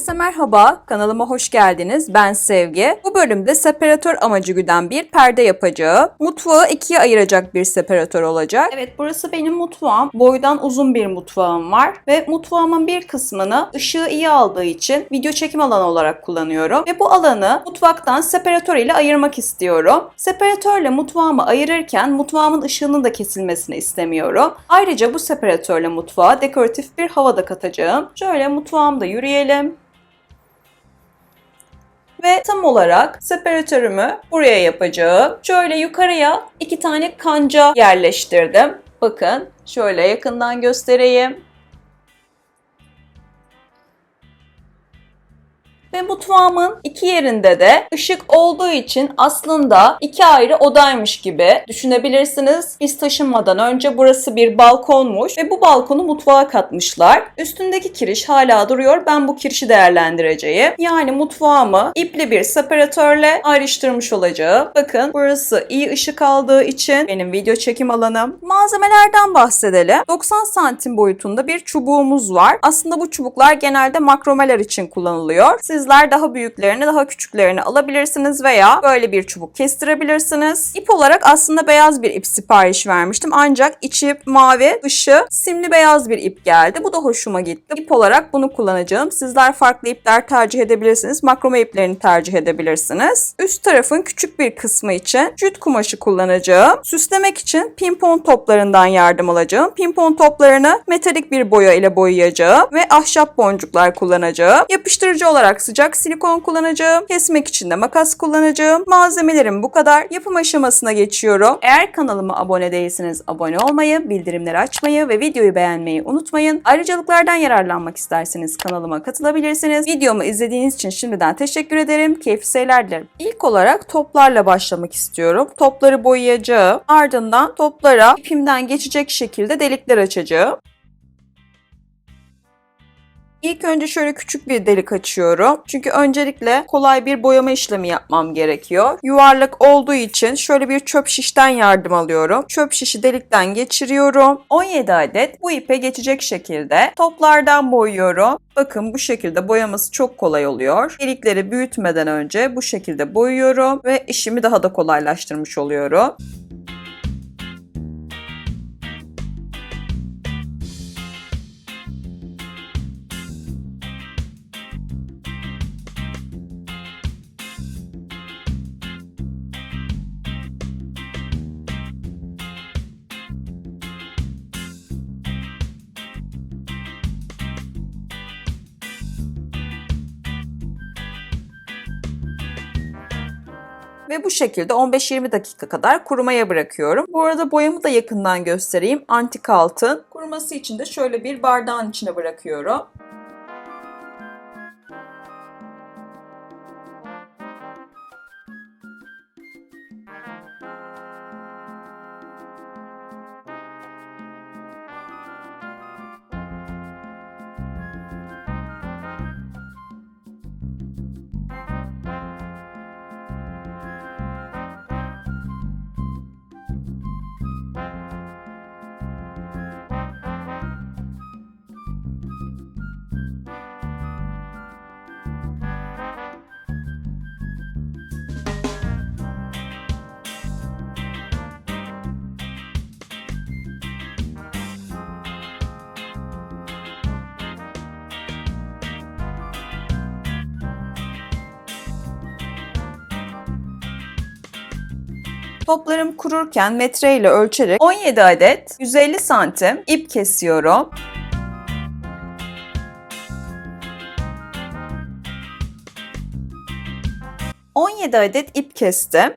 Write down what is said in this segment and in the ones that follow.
Herkese merhaba, kanalıma hoş geldiniz. Ben Sevgi. Bu bölümde separatör amacı güden bir perde yapacağım. Mutfağı ikiye ayıracak bir separatör olacak. Evet, burası benim mutfağım. Boydan uzun bir mutfağım var ve mutfağımın bir kısmını ışığı iyi aldığı için video çekim alanı olarak kullanıyorum. Ve bu alanı mutfaktan separatör ile ayırmak istiyorum. Separatörle mutfağımı ayırırken mutfağımın ışığının da kesilmesini istemiyorum. Ayrıca bu separatörle mutfağa dekoratif bir hava da katacağım. Şöyle mutfağımda yürüyelim. Ve tam olarak separatörümü buraya yapacağım. Şöyle yukarıya iki tane kanca yerleştirdim. Bakın şöyle yakından göstereyim. Ve mutfağımın iki yerinde de ışık olduğu için aslında iki ayrı odaymış gibi düşünebilirsiniz. Biz taşınmadan önce burası bir balkonmuş ve bu balkonu mutfağa katmışlar. Üstündeki kiriş hala duruyor. Ben bu kirişi değerlendireceğim. Yani mutfağımı ipli bir separatörle ayrıştırmış olacağım. Bakın burası iyi ışık aldığı için benim video çekim alanım. Malzemelerden bahsedelim. 90 santim boyutunda bir çubuğumuz var. Aslında bu çubuklar genelde makromeler için kullanılıyor. Sizler daha büyüklerini, daha küçüklerini alabilirsiniz veya böyle bir çubuk kestirebilirsiniz. İp olarak aslında beyaz bir ip sipariş vermiştim. Ancak içi mavi, dışı simli beyaz bir ip geldi. Bu da hoşuma gitti. İp olarak bunu kullanacağım. Sizler farklı ipler tercih edebilirsiniz. Makrome iplerini tercih edebilirsiniz. Üst tarafın küçük bir kısmı için jüt kumaşı kullanacağım. Süslemek için pimpon toplarından yardım alacağım. Pimpon toplarını metalik bir boya ile boyayacağım ve ahşap boncuklar kullanacağım. Yapıştırıcı olarak sıcak silikon kullanacağım. Kesmek için de makas kullanacağım. Malzemelerim bu kadar. Yapım aşamasına geçiyorum. Eğer kanalıma abone değilseniz abone olmayı, bildirimleri açmayı ve videoyu beğenmeyi unutmayın. Ayrıcalıklardan yararlanmak isterseniz kanalıma katılabilirsiniz. Videomu izlediğiniz için şimdiden teşekkür ederim. Keyifli seyirler dilerim. İlk olarak toplarla başlamak istiyorum. Topları boyayacağım. Ardından toplara ipimden geçecek şekilde delikler açacağım. İlk önce şöyle küçük bir delik açıyorum. Çünkü öncelikle kolay bir boyama işlemi yapmam gerekiyor. Yuvarlak olduğu için şöyle bir çöp şişten yardım alıyorum. Çöp şişi delikten geçiriyorum. 17 adet bu ipe geçecek şekilde toplardan boyuyorum. Bakın bu şekilde boyaması çok kolay oluyor. Delikleri büyütmeden önce bu şekilde boyuyorum ve işimi daha da kolaylaştırmış oluyorum. Ve bu şekilde 15-20 dakika kadar kurumaya bırakıyorum. Bu arada boyamı da yakından göstereyim. Antik altın. Kuruması için de şöyle bir bardağın içine bırakıyorum. Toplarım kururken metreyle ölçerek 17 adet 150 santim ip kesiyorum. ...17 adet ip kestim.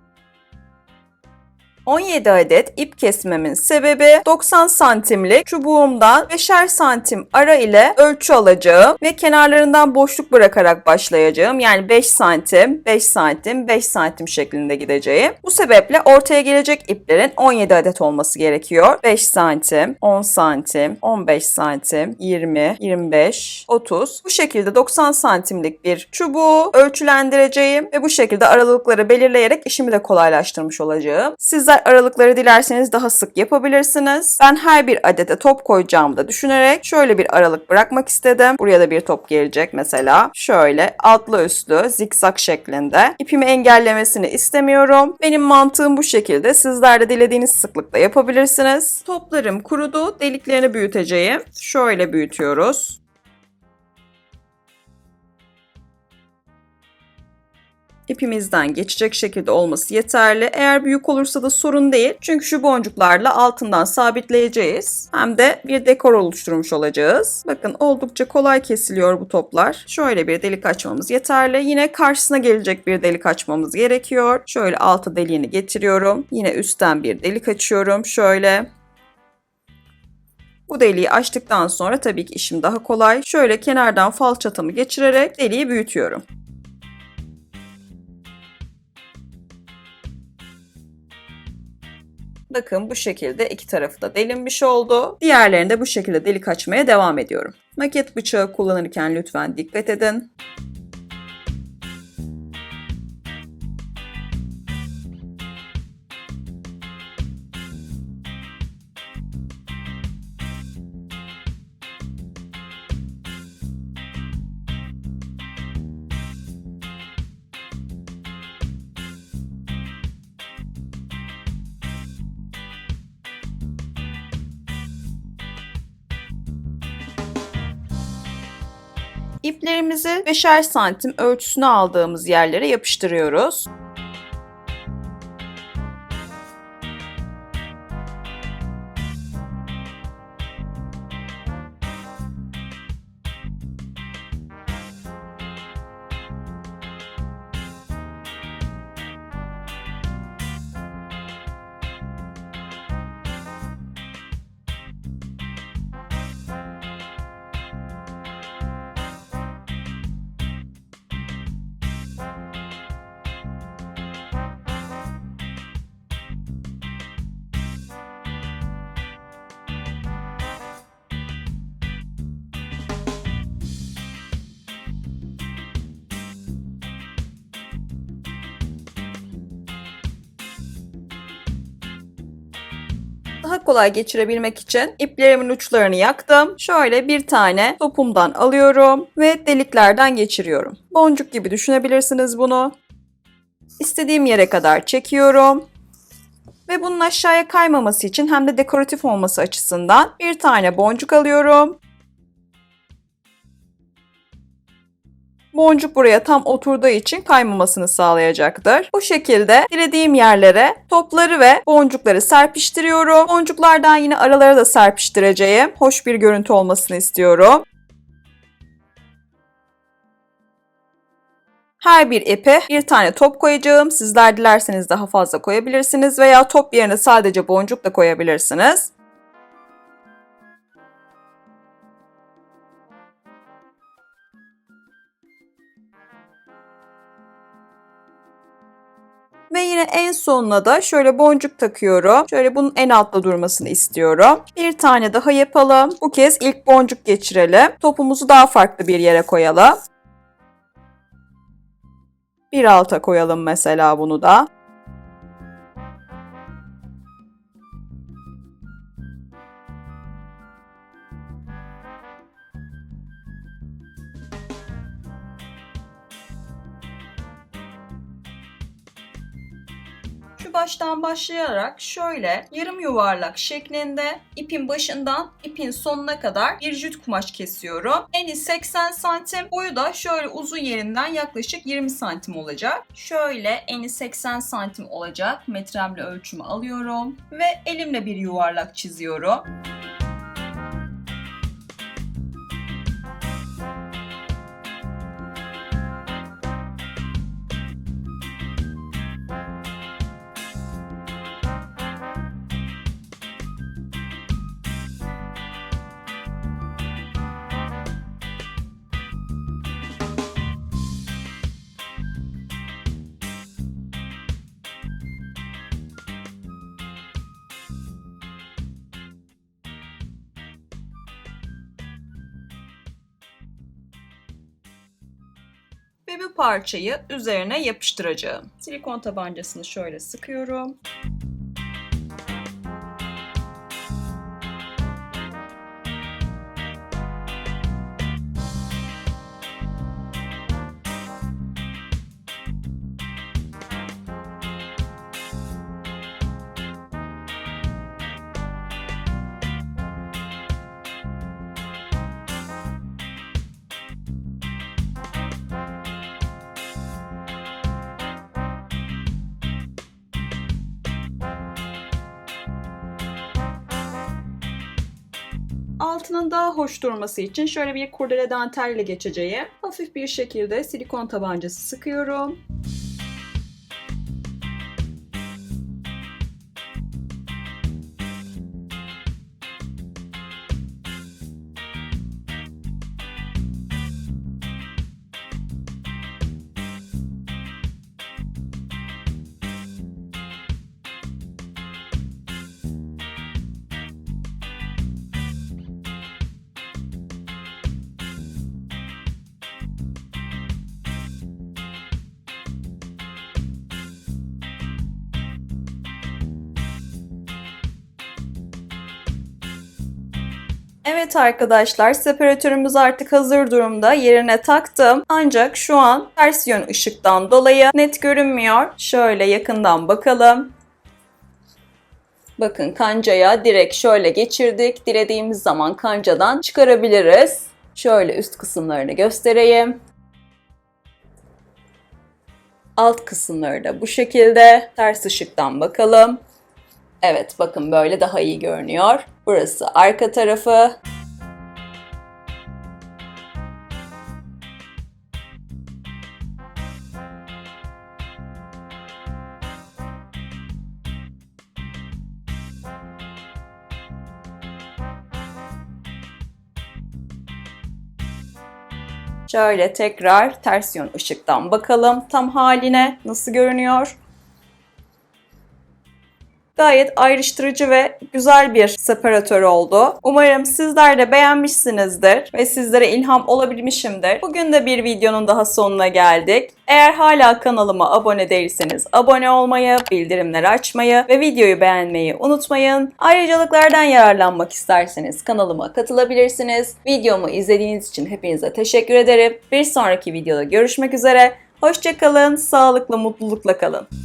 17 adet ip kesmemin sebebi 90 santimlik çubuğumdan 5'er santim ara ile ölçü alacağım ve kenarlarından boşluk bırakarak başlayacağım. Yani 5 santim, 5 santim, 5 santim şeklinde gideceğim. Bu sebeple ortaya gelecek iplerin 17 adet olması gerekiyor. 5 santim, 10 santim, 15 santim, 20, 25, 30. Bu şekilde 90 santimlik bir çubuğu ölçülendireceğim ve bu şekilde aralıkları belirleyerek işimi de kolaylaştırmış olacağım. Sizler Benzer aralıkları dilerseniz daha sık yapabilirsiniz. Ben her bir adete top koyacağımı da düşünerek şöyle bir aralık bırakmak istedim. Buraya da bir top gelecek mesela. Şöyle altlı üstlü zikzak şeklinde. İpimi engellemesini istemiyorum. Benim mantığım bu şekilde. Sizler de dilediğiniz sıklıkta yapabilirsiniz. Toplarım kurudu. Deliklerini büyüteceğim. Şöyle büyütüyoruz. İpimizden geçecek şekilde olması yeterli. Eğer büyük olursa da sorun değil. Çünkü şu boncuklarla altından sabitleyeceğiz. Hem de bir dekor oluşturmuş olacağız. Bakın oldukça kolay kesiliyor bu toplar. Şöyle bir delik açmamız yeterli. Yine karşısına gelecek bir delik açmamız gerekiyor. Şöyle altı deliğini getiriyorum. Yine üstten bir delik açıyorum. Şöyle bu deliği açtıktan sonra tabii ki işim daha kolay. Şöyle kenardan falçatamı geçirerek deliği büyütüyorum. Bakın bu şekilde iki tarafı da delinmiş oldu. Diğerlerinde bu şekilde delik açmaya devam ediyorum. Maket bıçağı kullanırken lütfen dikkat edin. İplerimizi 5'er santim ölçüsünü aldığımız yerlere yapıştırıyoruz. Daha kolay geçirebilmek için iplerimin uçlarını yaktım. Şöyle bir tane topumdan alıyorum ve deliklerden geçiriyorum. Boncuk gibi düşünebilirsiniz bunu. İstediğim yere kadar çekiyorum. Ve bunun aşağıya kaymaması için hem de dekoratif olması açısından bir tane boncuk alıyorum. Boncuk buraya tam oturduğu için kaymamasını sağlayacaktır. Bu şekilde dilediğim yerlere topları ve boncukları serpiştiriyorum. Boncuklardan yine aralara da serpiştireceğim. Hoş bir görüntü olmasını istiyorum. Her bir ipe bir tane top koyacağım. Sizler dilerseniz daha fazla koyabilirsiniz veya top yerine sadece boncuk da koyabilirsiniz. Yine en sonuna da şöyle boncuk takıyorum. Şöyle bunun en altta durmasını istiyorum. Bir tane daha yapalım. Bu kez ilk boncuk geçirelim. Topumuzu daha farklı bir yere koyalım. Bir alta koyalım mesela bunu da. Baştan başlayarak şöyle yarım yuvarlak şeklinde ipin başından ipin sonuna kadar bir jüt kumaş kesiyorum. Eni 80 santim, boyu da şöyle uzun yerinden yaklaşık 20 santim olacak. Şöyle eni 80 santim olacak metremle ölçümü alıyorum ve elimle bir yuvarlak çiziyorum. Ve bu parçayı üzerine yapıştıracağım. Silikon tabancasını şöyle sıkıyorum. Altının daha hoş durması için şöyle bir kurdele dantelle geçeceğim. Hafif bir şekilde silikon tabancası sıkıyorum. Evet arkadaşlar separatörümüz artık hazır durumda yerine taktım. Ancak şu an ters yön ışıktan dolayı net görünmüyor. Şöyle yakından bakalım. Bakın kancaya direkt şöyle geçirdik. Dilediğimiz zaman kancadan çıkarabiliriz. Şöyle üst kısımlarını göstereyim. Alt kısımları da bu şekilde. Ters ışıktan bakalım. Evet bakın böyle daha iyi görünüyor. Burası arka tarafı. Şöyle tekrar ters yön ışıktan bakalım tam haline nasıl görünüyor. Gayet ayrıştırıcı ve güzel bir separatör oldu. Umarım sizler de beğenmişsinizdir ve sizlere ilham olabilmişimdir. Bugün de bir videonun daha sonuna geldik. Eğer hala kanalıma abone değilseniz abone olmayı, bildirimleri açmayı ve videoyu beğenmeyi unutmayın. Ayrıcalıklardan yararlanmak isterseniz kanalıma katılabilirsiniz. Videomu izlediğiniz için hepinize teşekkür ederim. Bir sonraki videoda görüşmek üzere. Hoşçakalın, sağlıklı, mutlulukla kalın.